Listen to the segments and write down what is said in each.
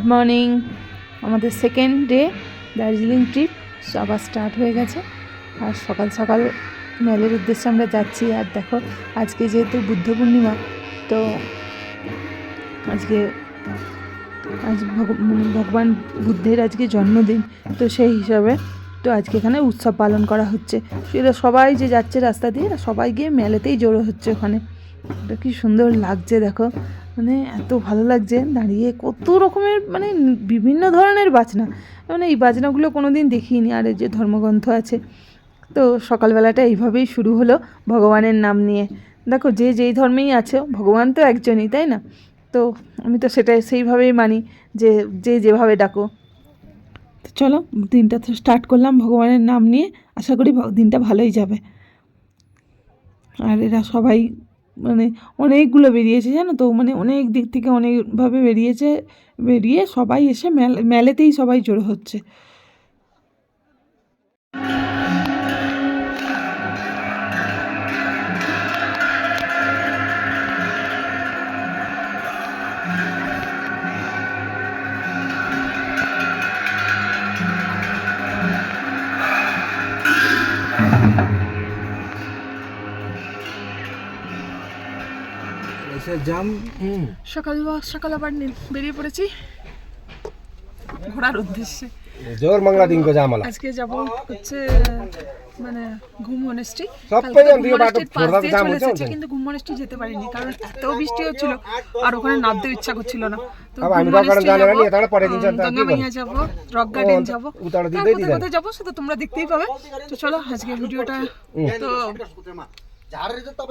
Good morning. আমাদের second day Darjeeling trip আবার start হয়ে গেছে। আর সকাল সকাল মেলের উদ্দেশ্যে আমরা যাচ্ছি। আর দেখো, আজকে যেহেতু বুদ্ধ পূর্ণিমা, তো আজকে আজ ভগ- ভগবান বুদ্ধের আজকে জন্মদিন, তো সেই হিসাবে তো আজকে এখানে উৎসব পালন করা হচ্ছে। সেটা সবাই যে যাচ্ছে রাস্তা দিয়ে সবাই গিয়ে মেলেতেই জড়ো হচ্ছে ওখানে। কি সুন্দর লাগছে, দেখো। মানে এত ভালো লাগছে দাঁড়িয়ে, কত রকমের মানে বিভিন্ন ধরনের বাজনা। মানে এই বাজনাগুলো কোনো দিন দেখিনি, আর যে ধর্মগ্রন্থ আছে, তো সকালবেলাটা এইভাবেই শুরু হলো ভগবানের নাম নিয়ে। দেখো, যে যেই ধর্মেই আছে, ভগবান তো একজনই, তাই না? তো আমি তো সেটাই, সেইভাবেই মানি যে যে যেভাবে ডাকো। তো চলো, দিনটা তো স্টার্ট করলাম ভগবানের নাম নিয়ে। আশা করি দিনটা ভালোই যাবে। আর এরা সবাই মানে অনেকগুলো বেরিয়েছে, জানো তো? মানে অনেক দিক থেকে অনেকভাবে বেরিয়েছে, বেরিয়ে সবাই এসে মেল, মেলেতেই সবাই জড়ো হচ্ছে। আচ্ছা জাম। সকাল সকাল আবার বেরিয়ে পড়েছি। ঘোরার উদ্দেশ্যে। জোর দিন আজকে যাব হচ্ছে মানে ঘুম অনেস্টি বাট জাম হচ্ছে কিন্তু ঘুম অনেস্টি যেতে পারিনি কারণ এত বৃষ্টি হচ্ছিল আর ওখানে নামতে ইচ্ছা করছিল না। তো আমি রক গার্ডেন জানা না পরে দিন যাব রক গার্ডেন যাব। উতাড় দিই যাব শুধু তোমরা দেখতেই পাবে। তো চলো আজকে ভিডিওটা তো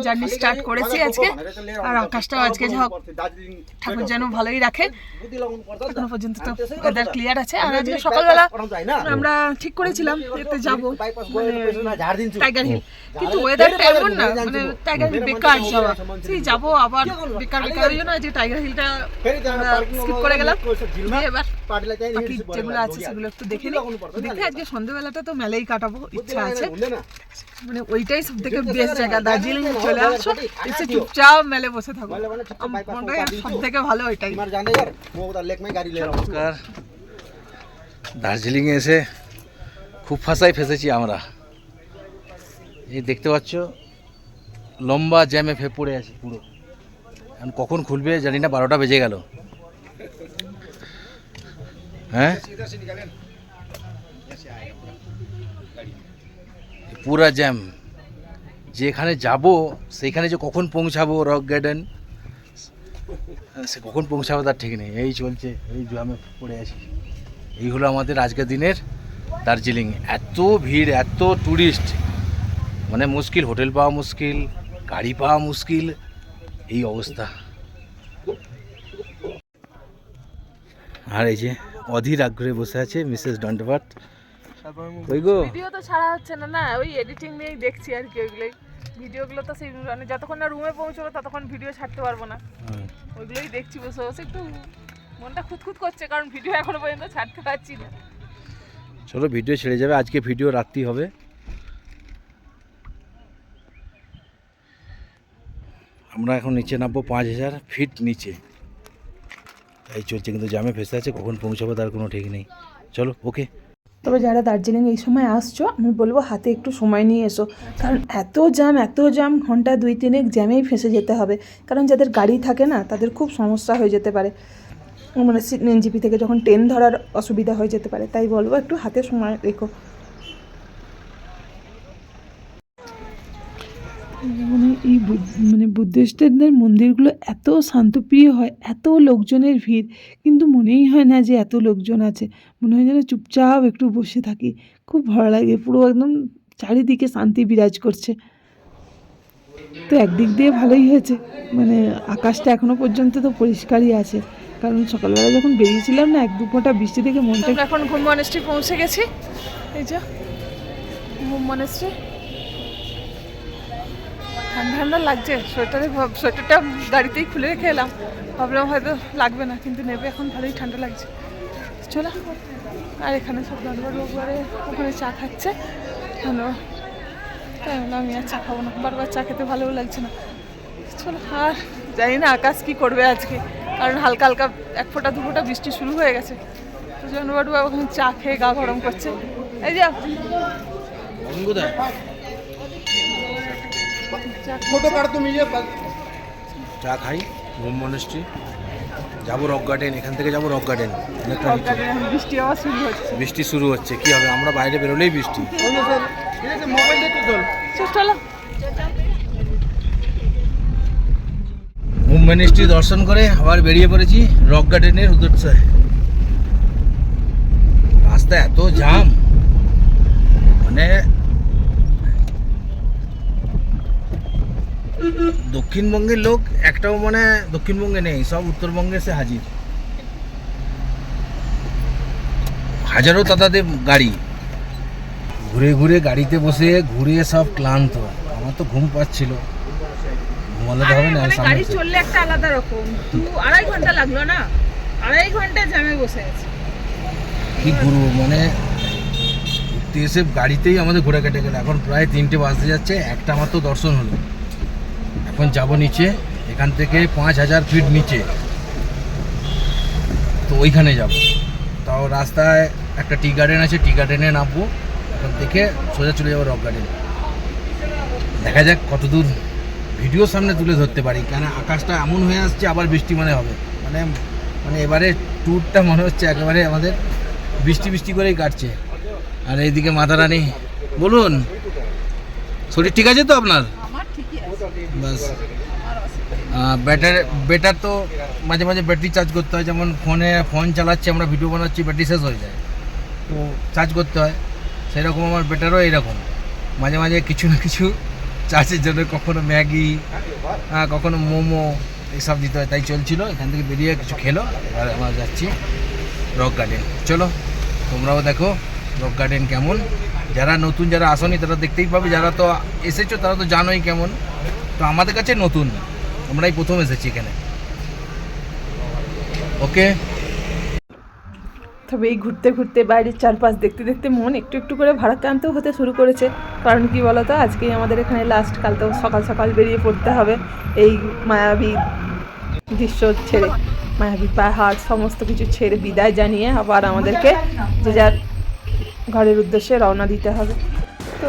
জার্নি স্টার্ট করেছি আজকে। আর আকাশটাও আজকে যা ঠাকুর যেন ভালোই রাখে। এখনও পর্যন্ত তো ওয়েদার ক্লিয়ার আছে। আর আজকে সকালবেলা আমরা ঠিক করেছিলাম এতে যাব। টাইগার হিল কিন্তু ওয়েদারটা এমন না মানে টাইগার হিল বেকার যাওয়া সেই যাব আবার বেকার বেকার ওই জন্য আজকে টাইগার হিলটা স্কিপ করে গেলাম। এবার বাকি যেগুলো আছে সেগুলো একটু দেখে নিই। দেখে আজকে সন্ধ্যেবেলাটা তো মেলেই কাটাবো ইচ্ছা আছে। মানে ওইটাই সব থেকে বেস্ট জায়গা দার্জিলিং চলে আসো এসে চুপচাপ মেলে বসে থাকো। সব থেকে। ভালো ওইটাই নমস্কার দার্জিলিংয়ে এসে খুব ফাঁসায় ফেসেছি আমরা। এই দেখতে পাচ্ছ লম্বা জ্যামে ফে পড়ে আছে পুরো। এখন কখন খুলবে জানি না বারোটা বেজে গেল। হ্যাঁ? পুরা জ্যাম। যেখানে যাব সেইখানে যে কখন পৌঁছাবো রক গার্ডেন, সে কখন পৌঁছাবো তার ঠিক নেই। এই চলছে, এই জ্যামে পড়ে আছি। এই হলো আমাদের আজকের দিনের দার্জিলিং। এত ভিড়, এত ট্যুরিস্ট মানে মুশকিল, হোটেল পাওয়া মুশকিল, গাড়ি পাওয়া মুশকিল, এই অবস্থা। আর এই যে অধীর আগ্রহে বসে আছে মিসেস দণ্ডপাট ওই গো? ভিডিও তো ছাড়া হচ্ছে না না ওই এডিটিং নিয়েই দেখছি আর কি ওইগুলোই ভিডিওগুলো তো সেই মানে যতক্ষণ না রুমে পৌঁছবো ততক্ষণ ভিডিও ছাড়তে পারব না। হ্যাঁ। ওইগুলোই দেখছি বসে বসে একটু মনটা খুঁতখুত করছে কারণ ভিডিও এখনও পর্যন্ত ছাড়তে পারছি না। চলো ভিডিও ছেড়ে যাবে আজকে ভিডিও রাত্রি হবে। আমরা এখন নিচে নামবো পাঁচ হাজার ফিট নিচে। তাই চলছে কিন্তু জামে ফেসে আছে কখন পৌঁছাবো তার কোনো ঠিক নেই। চলো ওকে তবে যারা দার্জিলিং এই সময় আসছো, আমি বলব হাতে একটু সময় নিয়ে এসো। কারণ এত জ্যাম এত জ্যাম, ঘণ্টা দুই তিনেক জ্যামেই ফেসে যেতে হবে। কারণ যাদের গাড়ি থাকে না, তাদের খুব সমস্যা হয়ে যেতে পারে। মানে এনজিপি থেকে যখন ট্রেন ধরার অসুবিধা হয়ে যেতে পারে। তাই বলব একটু হাতে সময় রেখো। মানে এই মানে বুদ্ধিস্টদের মন্দিরগুলো এত শান্তপ্রিয় হয়, এত লোকজনের ভিড়, কিন্তু মনেই হয় না যে এত লোকজন আছে। মনে হয় যেন চুপচাপ একটু বসে থাকি। খুব ভালো লাগে, পুরো একদম চারিদিকে শান্তি বিরাজ করছে। তো একদিক দিয়ে ভালোই হয়েছে। মানে আকাশটা এখনও পর্যন্ত তো পরিষ্কারই আছে। কারণ সকালবেলা যখন বেরিয়েছিলাম না, এক দু ফোঁটা বৃষ্টি থেকে মনটা এখন ঘুম মনেস্ট্রি পৌঁছে গেছি। এই যে, ঘুম মনেস্ট্রি ঠান্ডা ঠান্ডা লাগছে, সোয়েটারে সোয়েটারটা গাড়িতেই খুলে রেখে এলাম। ভাবলাম হয়তো লাগবে না, কিন্তু নেবে এখন, ভালোই ঠান্ডা লাগছে। চলো, আর এখানে সব বারবার রোববারে ওখানে চা খাচ্ছে। কেন তাই আমি আর চা খাব না, বারবার চা খেতে ভালোও লাগছে না। চলো, আর জানি না আকাশ কি করবে আজকে, কারণ হালকা হালকা এক ফোঁটা, দু ফোঁটা বৃষ্টি শুরু হয়ে গেছে। তো জন্মবাবু ওখানে চা খেয়ে গা গরম করছে। এই যে কোথায় চা চা খাই হোম মনেস্ট্রি যাব রক গার্ডেন এখান থেকে যাব রক গার্ডেন। বৃষ্টি আবার শুরু হচ্ছে। বৃষ্টি শুরু হচ্ছে কি হবে? আমরা বাইরে বেরোলেই বৃষ্টি। হোম মিনিস্ট্রি দর্শন করে আবার বেরিয়ে পড়েছি রক গার্ডেনের উদ্দেশ্যে। রাস্তা এত জাম মানে দক্ষিণবঙ্গের লোক একটাও মানে দক্ষিণবঙ্গে নেই সব উত্তরবঙ্গে এসে হাজির। হাজারো তাদের গাড়ি। ঘুরে ঘুরে গাড়িতে বসে ঘুরে সব ক্লান্ত। আমার তো ঘুম পাচ্ছিল। ঘুমালে তো হবে না মানে গাড়ি তো- চললে একটা আলাদা রকম। দু আড়াই ঘণ্টা লাগল না? আড়াই ঘণ্টা জ্যামে বসে আছে। কি ঘুরবো মানে ঘুরতে এসে গাড়িতেই আমাদের ঘোরা কেটে গেল। এখন প্রায় তিনটে বাজতে যাচ্ছে একটা মাত্র দর্শন হলো। এখন যাব নিচে, এখান থেকে পাঁচ হাজার ফিট নিচে। তো ওইখানে যাব। তাও রাস্তায় একটা টি গার্ডেন আছে টি গার্ডেনে নামবো। ওখান থেকে সোজা চলে যাব রক গার্ডেন দেখা যাক কত দূর ভিডিও সামনে তুলে ধরতে পারি, কেন আকাশটা এমন হয়ে আসছে, আবার বৃষ্টি মানে হবে। মানে মানে এবারে ট্যুরটা মনে হচ্ছে একেবারে আমাদের বৃষ্টি বৃষ্টি করেই কাটছে। আর এইদিকে মাথা রানী বলুন, শরীর ঠিক আছে তো আপনার? বাস। ব্যাটার বেটার তো মাঝে মাঝে ব্যাটারি চার্জ করতে হয়, যেমন ফোনে ফোন চালাচ্ছি, আমরা ভিডিও বানাচ্ছি, ব্যাটারি শেষ হয়ে যায়। তো চার্জ করতে হয়। সেরকম আমার বেটারও এরকম। মাঝে মাঝে কিছু না কিছু চার্জের জন্য কখনো ম্যাগি হ্যাঁ কখনো মোমো এইসব দিতে হয়। তাই চলছিল, এখান থেকে বেরিয়ে কিছু খেলো, এবার আমরা যাচ্ছি রক গার্ডেন চলো, তোমরাও দেখো রক গার্ডেন কেমন। যারা নতুন, যারা আসনি, তারা দেখতেই পাবে। যারা তো এসেছ, তারা তো জানোই কেমন। তো আমাদের কাছে নতুন। আমরাই প্রথম এসেছি এখানে। ওকে? তবে এই ঘুরতে ঘুরতে বাইরের চারপাশ দেখতে দেখতে মন একটু একটু করে ভারাক্রান্ত হতে শুরু করেছে। কারণ কি বলতো? আজকেই আমাদের এখানে লাস্ট কাল তো সকাল সকাল বেরিয়ে পড়তে হবে। এই মায়াবী দৃশ্য ছেড়ে, মায়াবী পাহাড় সমস্ত কিছু ছেড়ে বিদায় জানিয়ে আবার আমাদেরকে যে যার ঘরের উদ্দেশ্যে রওনা দিতে হবে। তো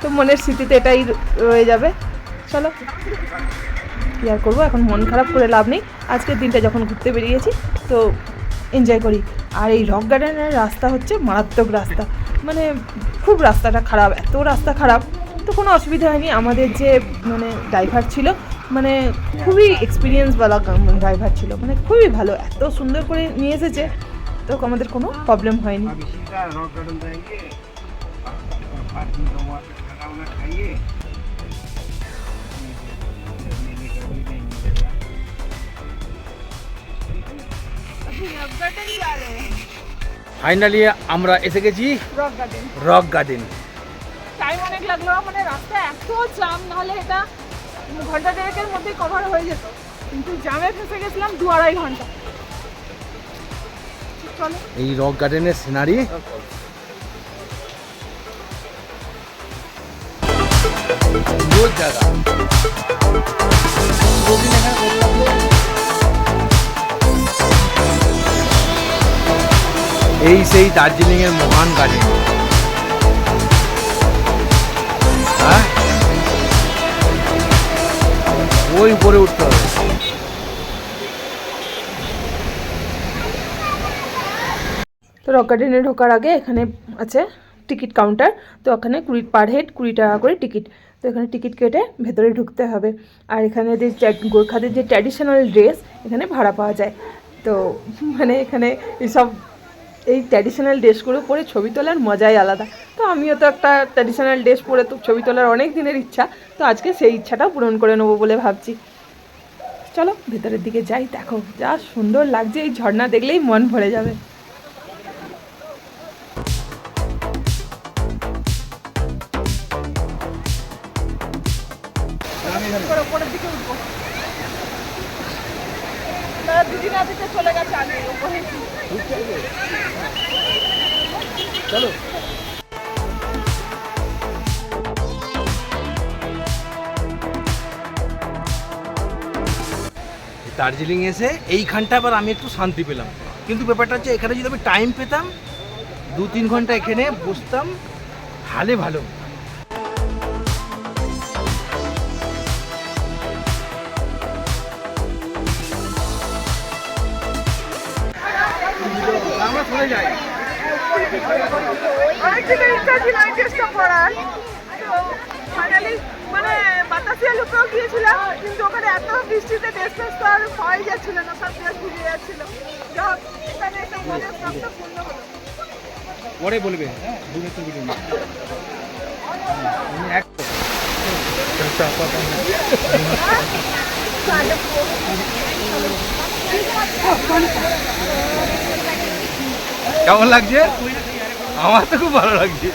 তো মনের স্মৃতিতে এটাই রয়ে যাবে। চলো। কী আর করব? এখন মন খারাপ করে লাভ নেই। আজকের দিনটা যখন ঘুরতে বেরিয়েছি, তো এনজয় করি। আর এই রক গার্ডেনের রাস্তা হচ্ছে মারাত্মক রাস্তা। মানে খুব রাস্তাটা খারাপ, এত রাস্তা খারাপ, তো কোনো অসুবিধা হয়নি। আমাদের যে মানে ড্রাইভার ছিল মানে খুবই এক্সপিরিয়েন্সওয়ালা ড্রাইভার ছিল। মানে খুবই ভালো, এত সুন্দর করে নিয়ে এসেছে, তো আমাদের কোনো প্রবলেম হয়নি। ফাইনালি আমরা এসে গেছি rock garden rock garden time অনেক লাগল মানে রাস্তা এত জাম নাহলে এটা ঘণ্টা দেড়েকের মধ্যে কভার হয়ে যেত। কিন্তু জামে ফেসে গেছিলাম দু আড়াই ঘণ্টা। এই রক গার্ডেনের সিনারি জায়গা। এই সেই দার্জিলিং এর মহান গার্ডেন হ্যাঁ? ওই উপরে উঠতে হবে। তো রক গার্ডেনে ঢোকার আগে এখানে আছে টিকিট কাউন্টার। তো ওখানে কুড়ি, পার হেড কুড়ি টাকা করে টিকিট। তো এখানে টিকিট কেটে ভেতরে ঢুকতে হবে। আর এখানে যে গোর্খাদের যে ট্র্যাডিশনাল ড্রেস, এখানে ভাড়া পাওয়া যায়। তো মানে এখানে এইসব এই ট্র্যাডিশনাল ড্রেসগুলো পরে ছবি তোলার মজাই আলাদা। তো আমিও তো একটা ট্র্যাডিশনাল ড্রেস পরে তো ছবি তোলার অনেক দিনের ইচ্ছা তো আজকে সেই ইচ্ছাটাও পূরণ করে নেব বলে ভাবছি। চলো ভেতরের দিকে যাই দেখো যা সুন্দর লাগছে এই ঝর্ণা দেখলেই মন ভরে যাবে। দিকে উঠবো। চলে দার্জিলিং এসে এইখানটা আবার আমি একটু শান্তি পেলাম। কিন্তু ব্যাপারটা হচ্ছে, এখানে যদি আমি টাইম পেতাম দু তিন ঘণ্টা এখানে বসতাম তাহলে ভালো। আমরা চলে যাই। ইচ্ছা ছিল এই টেস্টটা করার। ফাইনালি মানে বাতাসিয়া লুকেও গিয়েছিলাম কিন্তু ওখানে এত বৃষ্টিতে তো আর হয়ে যাচ্ছিল না সব টেস্ট ভিজে যাচ্ছিল। এখানে একটা মনের প্রাপ্ত পূর্ণ হলো। পরে বলবে হ্যাঁ ভিডিও এক কেমন লাগছে? আমার তো খুব ভালো লাগছে।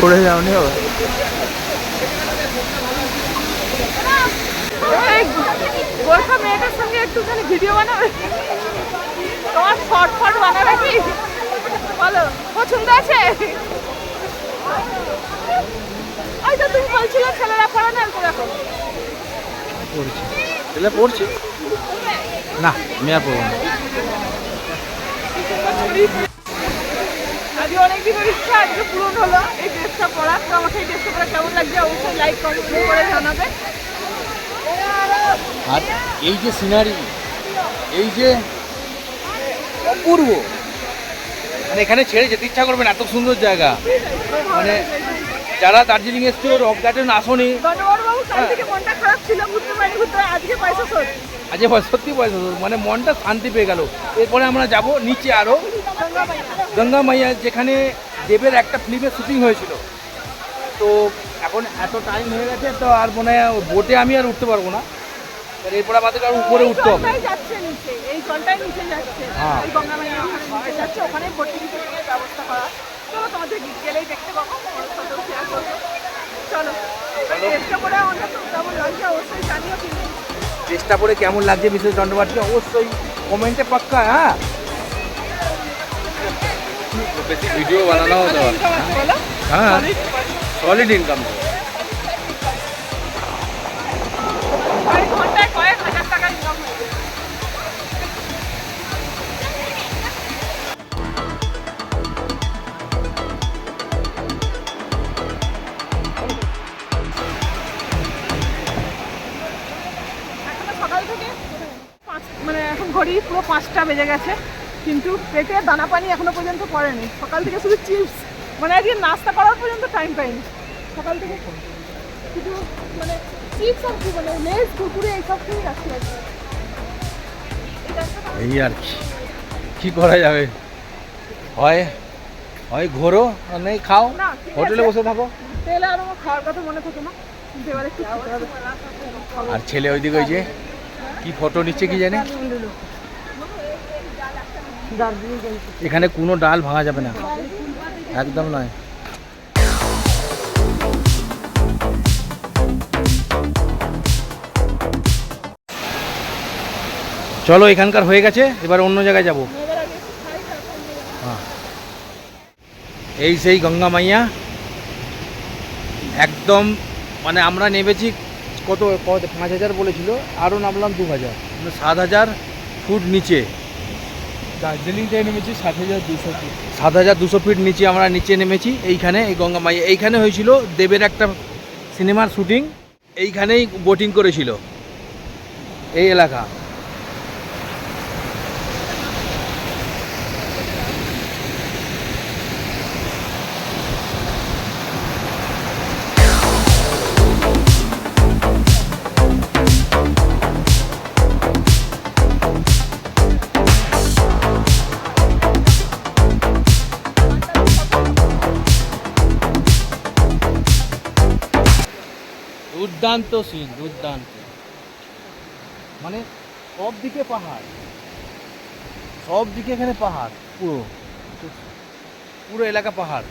পড়ে যাওনি হবে গোর্খা মেয়েটার সঙ্গে একটুখানি ভিডিও বানাবে। তোমার শর্ট ফট বানাবে কি বলো পছন্দ আছে? ওই তো তুমি বলছিলে ছেলেরা পড়ে না দেখো। পড়ছি। ছেলে পড়ছি? না আমি আর পড়ব না। আজকে অনেক ইচ্ছা আজকে পূরণ হলো এই ড্রেসটা পরা। তো আমাকে এই ড্রেসটা পরা কেমন লাগছে অবশ্যই লাইক কমেন্ট করে জানাবে। আর এই যে সিনারি এই যে অপূর্ব। মানে এখানে ছেড়ে যেতে ইচ্ছা করবেন এত সুন্দর জায়গা। মানে যারা দার্জিলিং এসছো রক গার্ডেন আসনি। শোধ। আজকে সত্যি পয়সা মানে মনটা শান্তি পেয়ে গেল। এরপরে আমরা যাব নিচে আরও গঙ্গা মাইয়া যেখানে দেবের একটা ফিল্মের শুটিং হয়েছিল। তো এখন এত টাইম হয়ে গেছে তো আর মনে হয় বোটে আমি আর উঠতে পারব না। এরপরে আমাদের আর উপরে উঠতে হবে। যাচ্ছে নিচে এই জলটাই নিচে যাচ্ছে। হ্যাঁ। এই গঙ্গা মাইয়া ওখানে নিচে যাচ্ছে ওখানে বোটিং টোটিংয়ের ব্যবস্থা করা। চলো তোমাদের গেলেই দেখতে পাবো ফটো শেয়ার করব। চলো চেষ্টা করে অনেক কেমন লাগছে অবশ্যই জানিও কিন্তু। চেষ্টা করে কেমন লাগছে বিশেষ দণ্ডবাদকে অবশ্যই কমেন্টে পাক্কা হ্যাঁ। বেশি ভিডিও বানানো হতো হ্যাঁ সলিড ইনকাম ঘড়ি পুরো পাঁচটা বেজে গেছে কিন্তু পেটে দানা পানি এখনও পর্যন্ত পড়েনি। সকাল থেকে শুধু চিপস মানে আজকে নাস্তা করার পর্যন্ত টাইম পাইনি। সকাল থেকে শুধু মানে চিপস আর কি মানে লেজ কুকুরে এইসব খেয়েই রাখছি আজকে এটা একটা তো- এই আর কি কি করা যাবে? হয় হয় ঘোরো নেই খাও। হোটেলে বসে থাকো। তেল আর খাওয়ার কথা মনে থাকে না। আর ছেলে ওইদিকে ওই যে কি ফটো নিচ্ছে কি জানে? এখানে কোনো ডাল ভাঙা যাবে না। একদম নয়। চলো, এখানকার হয়ে গেছে, এবার অন্য জায়গায় যাব। হ্যাঁ। এই সেই গঙ্গা মাইয়া। একদম মানে আমরা নেমেছি কত কত পাঁচ হাজার বলেছিল আরও নামলাম দু হাজার। মানে সাত হাজার ফুট নিচে। দার্জিলিং থেকে নেমেছি সাত হাজার দুশো ফিট সাত হাজার দুশো ফিট নিচে আমরা নিচে নেমেছি এইখানে এই গঙ্গা মাইয়া এইখানে হয়েছিল দেবের একটা সিনেমার শুটিং এইখানেই বোটিং করেছিল। এই এলাকা। দুর্দান্ত সিন দুর্দান্ত। মানে সব দিকে পাহাড়। সব দিকে এখানে পাহাড়, পুরো। পুরো এলাকা পাহাড়।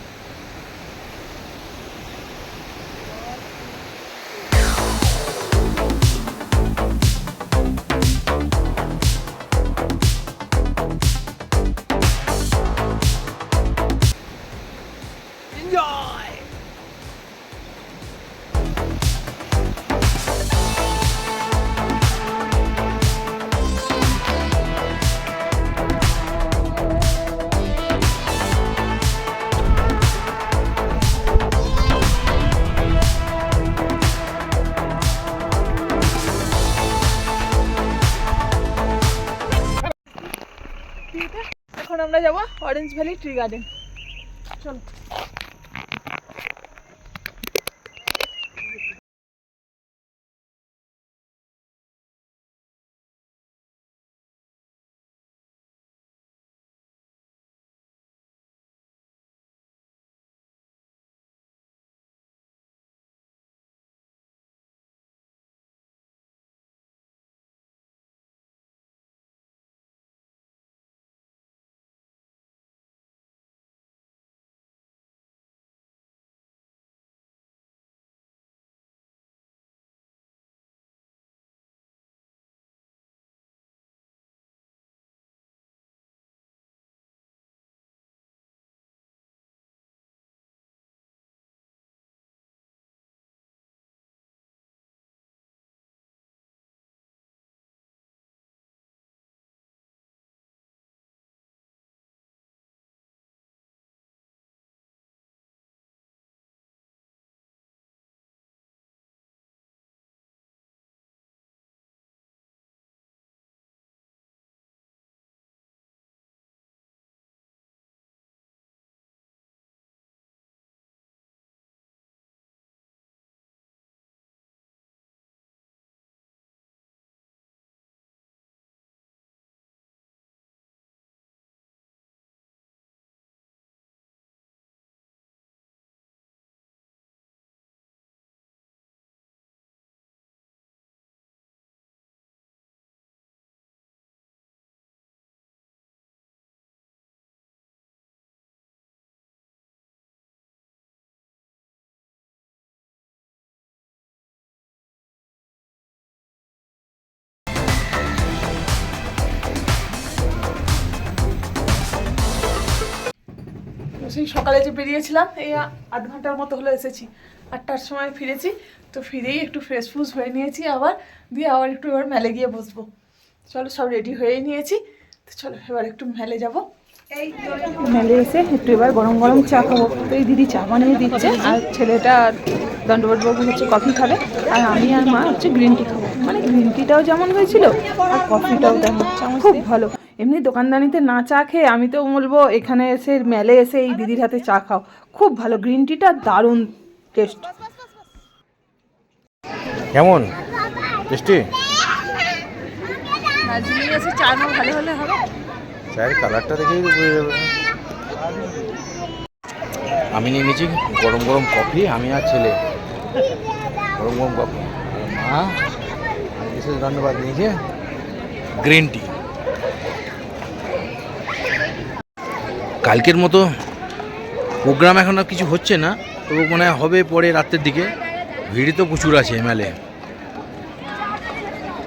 আমরা যাব অরেঞ্জ ভ্যালি ট্রি গার্ডেন চলো। সেই সকালে যে বেরিয়েছিলাম, এই আধ ঘণ্টার মতো হলো এসেছি। আটটার সময় ফিরেছি, তো ফিরেই একটু ফ্রেশ ফ্রুশ হয়ে নিয়েছি আবার, দিয়ে আবার একটু এবার মেলে গিয়ে বসবো। চলো, সব রেডি হয়েই নিয়েছি, তো চলো এবার একটু মেলে যাব। মেলে এসে একটু এবার গরম গরম চা খাব। তো এই দিদি চা বানিয়ে দিচ্ছে, আর ছেলেটা আর দণ্ডবতবাবু হচ্ছে কফি খাবে, আর আমি আর মা হচ্ছে গ্রিন টি খাব। গ্রিন টিটাও যেমন হয়েছিল আর কফিটাও তেমন। খুব ভালো। এমনি দোকানদানিতে না চা খেয়ে আমি তো বলব এখানে এসে মেলে এসে এই দিদির হাতে চা খাও। খুব ভালো গ্রিন টিটা দারুণ টেস্ট কেমন? টেস্টি দার্জিলিং এসে চা না ভালো হলে হবে। চায়ের কালারটা দেখেই বোঝা যাবে আমি নিয়ে নিয়েছি গরম গরম কফি আমি আর ছেলে। গরম গরম কফি মা বিশেষ ধন্যবাদ নিয়েছে। Green tea. কালকের মতো প্রোগ্রাম এখন আর কিছু হচ্ছে না, তবু মনে হবে পরে রাত্রের দিকে। ভিড় তো প্রচুর আছে এমএলএ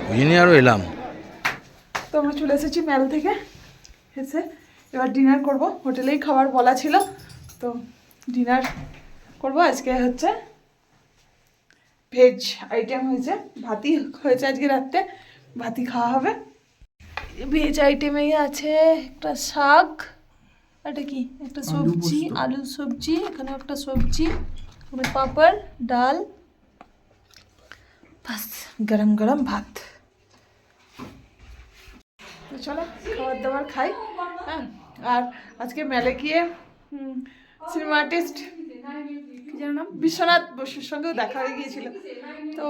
ওই জন্যই আরও এলাম। তো আমরা চলে এসেছি মেল থেকে। এসে এবার ডিনার করব। হোটেলেই খাবার বলা ছিল। তো ডিনার করব। আজকে হচ্ছে ভেজ আইটেম হয়েছে ভাতই হয়েছে আজকে রাত্রে ভাতই খাওয়া হবে। ভেজ আইটেমেই আছে একটা শাক এটা কি? একটা সবজি আলু সবজি এখানে একটা সবজি এখানে পাপড় ডাল বাস গরম গরম ভাত। তো চলো খাবার দাবার খাই হ্যাঁ? আর আজকে মেলে গিয়ে সিনেমা আর্টিস্ট কি যেন নাম বিশ্বনাথ বসুর সঙ্গেও দেখা হয়ে গিয়েছিল। তো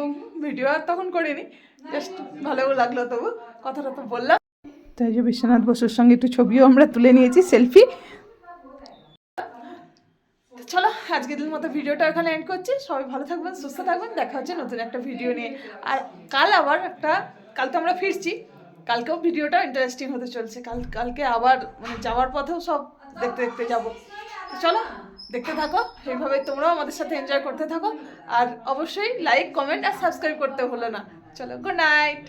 ভিডিও আর তখন করিনি জাস্ট ভালো লাগল তবু, কথাটা তো বললাম। তো এই যে বিশ্বনাথ বসুর সঙ্গে একটু ছবিও আমরা তুলে নিয়েছি, সেলফি। চলো, আজকের দিন মতো ভিডিওটা এখানে এন্ড করছি। সবাই ভালো থাকবেন, সুস্থ থাকবেন, দেখা হচ্ছে নতুন একটা ভিডিও নিয়ে। আর কাল আবার একটা, কাল তো আমরা ফিরছি, কালকেও ভিডিওটা ইন্টারেস্টিং হতে চলছে। কাল, কালকে আবার মানে যাওয়ার পথেও সব দেখতে দেখতে যাব। চলো দেখতে থাকো, এইভাবে তোমরাও আমাদের সাথে এনজয় করতে থাকো। আর অবশ্যই লাইক কমেন্ট আর সাবস্ক্রাইব করতে হলো না। চলো গুড নাইট